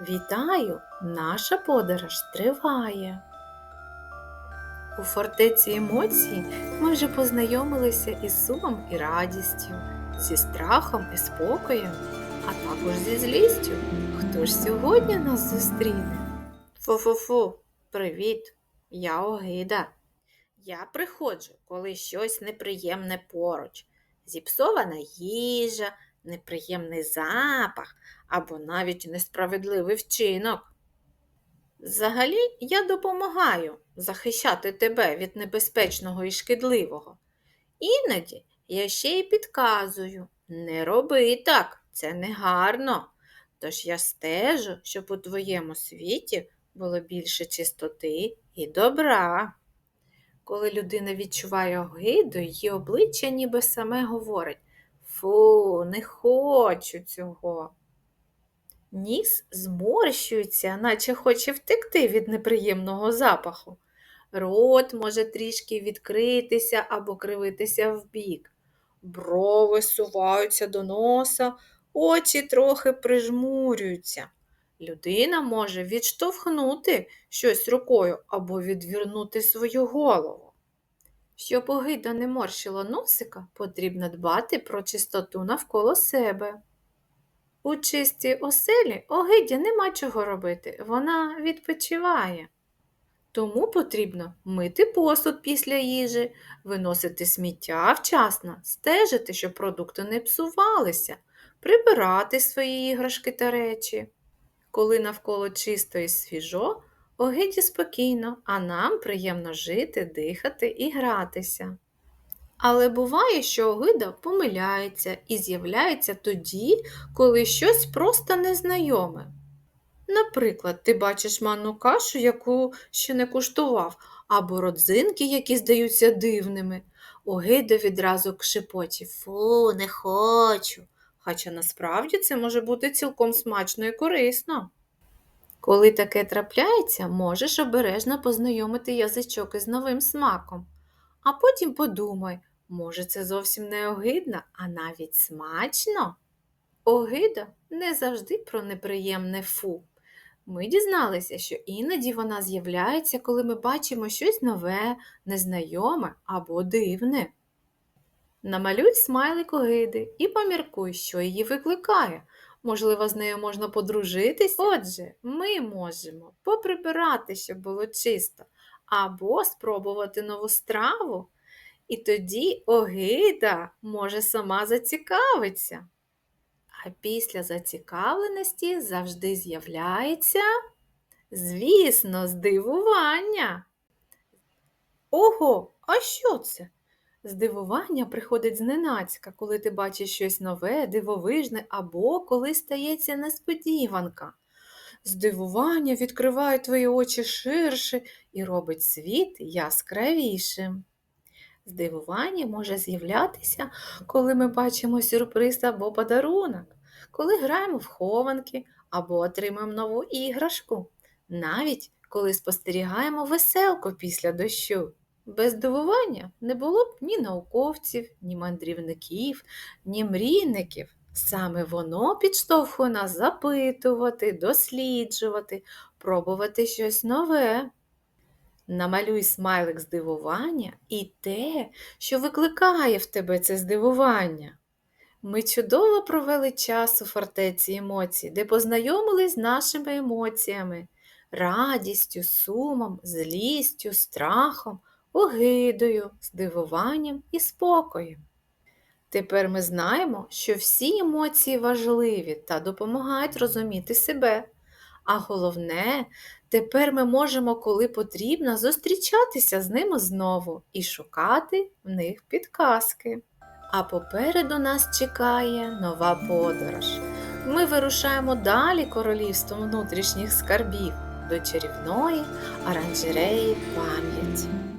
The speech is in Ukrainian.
Вітаю! Наша подорож триває. У фортеці емоцій ми вже познайомилися із сумом і радістю, зі страхом і спокоєм, а також зі злістю. Хто ж сьогодні нас зустріне? Фу-фу-фу, привіт! Я Огида. Я приходжу, коли щось неприємне поруч, зіпсована їжа, неприємний запах або навіть несправедливий вчинок. Взагалі, я допомагаю захищати тебе від небезпечного і шкідливого. Іноді я ще й підказую не роби так, це негарно. Тож я стежу, щоб у твоєму світі було більше чистоти і добра. Коли людина відчуває огиду, її обличчя ніби саме говорить Фу, не хочу цього. Ніс зморщується, наче хоче втекти від неприємного запаху. Рот може трішки відкритися або кривитися вбік. Брови суваються до носа, очі трохи прижмурюються. Людина може відштовхнути щось рукою або відвернути свою голову. Щоб огида не морщила носика, потрібно дбати про чистоту навколо себе. У чистій оселі огиді нема чого робити, вона відпочиває. Тому потрібно мити посуд після їжі, виносити сміття вчасно, стежити, щоб продукти не псувалися, прибирати свої іграшки та речі. Коли навколо чисто і свіжо, огиді спокійно, а нам приємно жити, дихати і гратися. Але буває, що огида помиляється і з'являється тоді, коли щось просто незнайоме. Наприклад, ти бачиш манну кашу, яку ще не куштував, або родзинки, які здаються дивними. Огида відразу кшепоче Фу, не хочу. Хоча насправді це може бути цілком смачно і корисно. Коли таке трапляється, можеш обережно познайомити язичок із новим смаком. А потім подумай, може, це зовсім не огидно, а навіть смачно. Огида не завжди про неприємне фу. Ми дізналися, що іноді вона з'являється, коли ми бачимо щось нове, незнайоме або дивне. Намалюй смайлик огиди і поміркуй, що її викликає. Можливо, з нею можна подружитись. Отже, ми можемо поприбирати, щоб було чисто, або спробувати нову страву. І тоді огида може сама зацікавитися. А після зацікавленості завжди з'являється, звісно, здивування. Ого, а що це? Здивування приходить зненацька, коли ти бачиш щось нове, дивовижне або коли стається несподіванка. Здивування відкриває твої очі ширше і робить світ яскравішим. Здивування може з'являтися, коли ми бачимо сюрприз або подарунок, коли граємо в хованки або отримаємо нову іграшку, навіть коли спостерігаємо веселку після дощу. Без здивування не було б ні науковців, ні мандрівників, ні мрійників. Саме воно підштовхує нас запитувати, досліджувати, пробувати щось нове. Намалюй смайлик здивування і те, що викликає в тебе це здивування. Ми чудово провели час у фортеці емоцій, де познайомились з нашими емоціями, радістю, сумом, злістю, страхом, огидою, здивуванням і спокоєм. Тепер ми знаємо, що всі емоції важливі та допомагають розуміти себе. А головне, тепер ми можемо, коли потрібно, зустрічатися з ними знову і шукати в них підказки. А попереду нас чекає нова подорож. Ми вирушаємо далі королівством внутрішніх скарбів до чарівної оранжереї пам'яті.